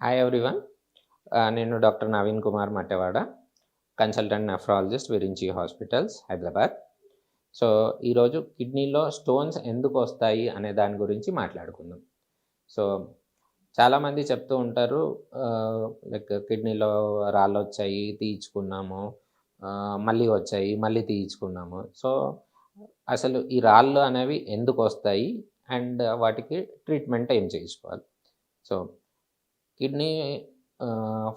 Hi everyone uh, నేను doctor Naveen Kumar Mattewada consultant nephrologist Virinchi hospitals Hyderabad so ఈరోజు కిడ్నీలో stones ఎందుకు వస్తాయి అనే దాని గురించి మాట్లాడుకుందాం. సో చాలామంది చెప్తూ ఉంటారు uh, లైక్ కిడ్నీలో రాళ్ళు వచ్చాయి తీయించుకున్నాము uh, మళ్ళీ వచ్చాయి మళ్ళీ తీయించుకున్నాము. సో అసలు ఈ రాళ్ళు అనేవి ఎందుకు వస్తాయి? అండ్ వాటికి ట్రీట్మెంట్ ఏం చేయించుకోవాలి? సో కిడ్నీ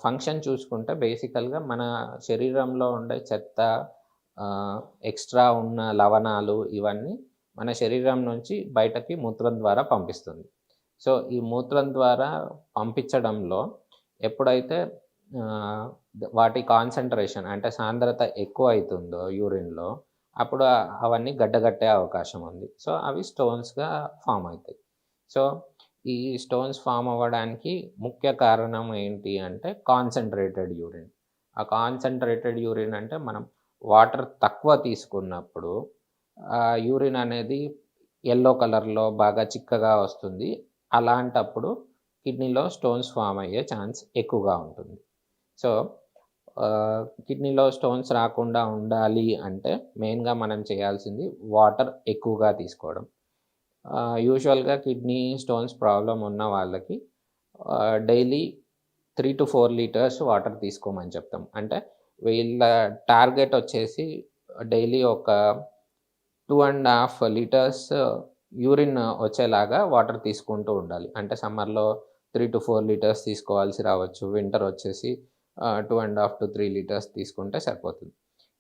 ఫంక్షన్ చూసుకుంటే బేసికల్గా మన శరీరంలో ఉండే చెత్త ఎక్స్ట్రా ఉన్న లవణాలు ఇవన్నీ మన శరీరం నుంచి బయటకి మూత్రం ద్వారా పంపిస్తుంది. సో ఈ మూత్రం ద్వారా పంపించడంలో ఎప్పుడైతే వాటి కాన్సన్ట్రేషన్ అంటే సాంద్రత ఎక్కువ అవుతుందో యూరిన్లో అప్పుడు అవన్నీ గడ్డగట్టే అవకాశం ఉంది. సో అవి స్టోన్స్గా ఫామ్ అవుతాయి. సో ఈ స్టోన్స్ ఫామ్ అవ్వడానికి ముఖ్య కారణం ఏంటి అంటే కాన్సన్ట్రేటెడ్ యూరిన్ ఆ కాన్సన్ట్రేటెడ్ యూరిన్ అంటే మనం వాటర్ తక్కువ తీసుకున్నప్పుడు ఆ యూరిన్ అనేది ఎల్లో కలర్లో బాగా చిక్కగా వస్తుంది. అలాంటప్పుడు కిడ్నీలో స్టోన్స్ ఫామ్ అయ్యే ఛాన్స్ ఎక్కువగా ఉంటుంది. సో కిడ్నీలో స్టోన్స్ రాకుండా ఉండాలి అంటే మెయిన్గా మనం చేయాల్సింది వాటర్ ఎక్కువగా తీసుకోవడం. యూజువల్గా కిడ్నీ స్టోన్స్ ప్రాబ్లం ఉన్న వాళ్ళకి daily three to four litres water తీసుకోమని చెప్తాం. అంటే వీళ్ళ టార్గెట్ వచ్చేసి డైలీ ఒక two and half litres urine వచ్చేలాగా వాటర్ తీసుకుంటూ ఉండాలి. అంటే సమ్మర్లో త్రీ టు ఫోర్ లీటర్స్ తీసుకోవాల్సి రావచ్చు. వింటర్ వచ్చేసి two and half to three litres తీసుకుంటే సరిపోతుంది.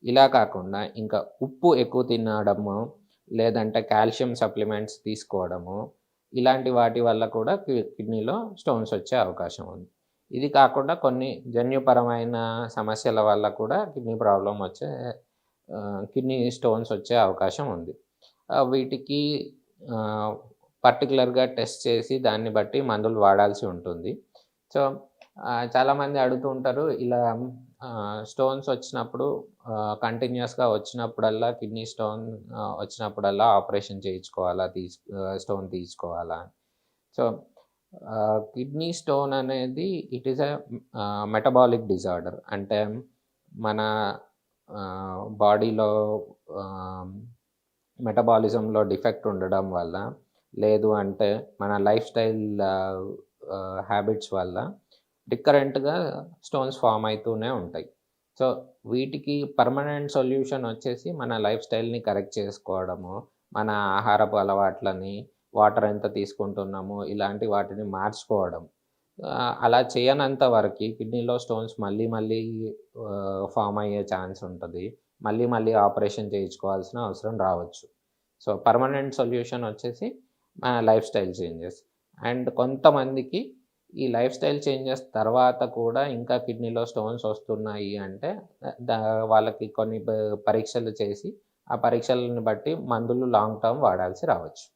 ఇలా కాకుండా ఇంకా ఉప్పు ఎక్కువ తినడము లేదంటే కాల్షియం సప్లిమెంట్స్ తీసుకోవడము ఇలాంటి వాటి వల్ల కూడా కిడ్నీలో స్టోన్స్ వచ్చే అవకాశం ఉంది. ఇది కాకుండా కొన్ని జన్యుపరమైన సమస్యల వల్ల కూడా కిడ్నీ ప్రాబ్లం వచ్చే కిడ్నీ స్టోన్స్ వచ్చే అవకాశం ఉంది. వీటికి పర్టికులర్గా టెస్ట్ చేసి దాన్ని బట్టి మందులు వాడాల్సి ఉంటుంది. సో చాలామంది అడుగుతూ ఉంటారు ఇలా స్టోన్స్ వచ్చినప్పుడు కంటిన్యూస్గా వచ్చినప్పుడల్లా కిడ్నీ స్టోన్ వచ్చినప్పుడల్లా ఆపరేషన్ చేయించుకోవాలా తీసు స్టోన్ తీసుకోవాలా? సో కిడ్నీ స్టోన్ అనేది it is a metabolic disorder అంటే మన బాడీలో మెటబాలిజంలో డిఫెక్ట్ ఉండడం వల్ల లేదు అంటే మన లైఫ్ స్టైల్ హ్యాబిట్స్ వల్ల డికరెంట్గా స్టోన్స్ ఫామ్ అవుతూనే ఉంటాయి. సో వీటికి పర్మనెంట్ సొల్యూషన్ వచ్చేసి మన లైఫ్ స్టైల్ని కరెక్ట్ చేసుకోవడము మన ఆహారపు అలవాట్లని వాటర్ ఎంత తీసుకుంటున్నాము ఇలాంటి వాటిని మార్చుకోవడం. అలా చేయనంత వరకు కిడ్నీలో స్టోన్స్ మళ్ళీ మళ్ళీ ఫామ్ అయ్యే ఛాన్స్ ఉంటుంది. మళ్ళీ మళ్ళీ ఆపరేషన్ చేయించుకోవాల్సిన అవసరం రావచ్చు. సో పర్మనెంట్ సొల్యూషన్ వచ్చేసి మన లైఫ్ స్టైల్ చేంజెస్. అండ్ కొంతమందికి ఈ లైఫ్ స్టైల్ చేంజెస్ తర్వాత కూడా ఇంకా కిడ్నీలో స్టోన్స్ వస్తున్నాయి అంటే వాళ్ళకి కొన్ని పరీక్షలు చేసి ఆ పరీక్షలను బట్టి మందులు లాంగ్ టర్మ్ వాడాల్సి రావచ్చు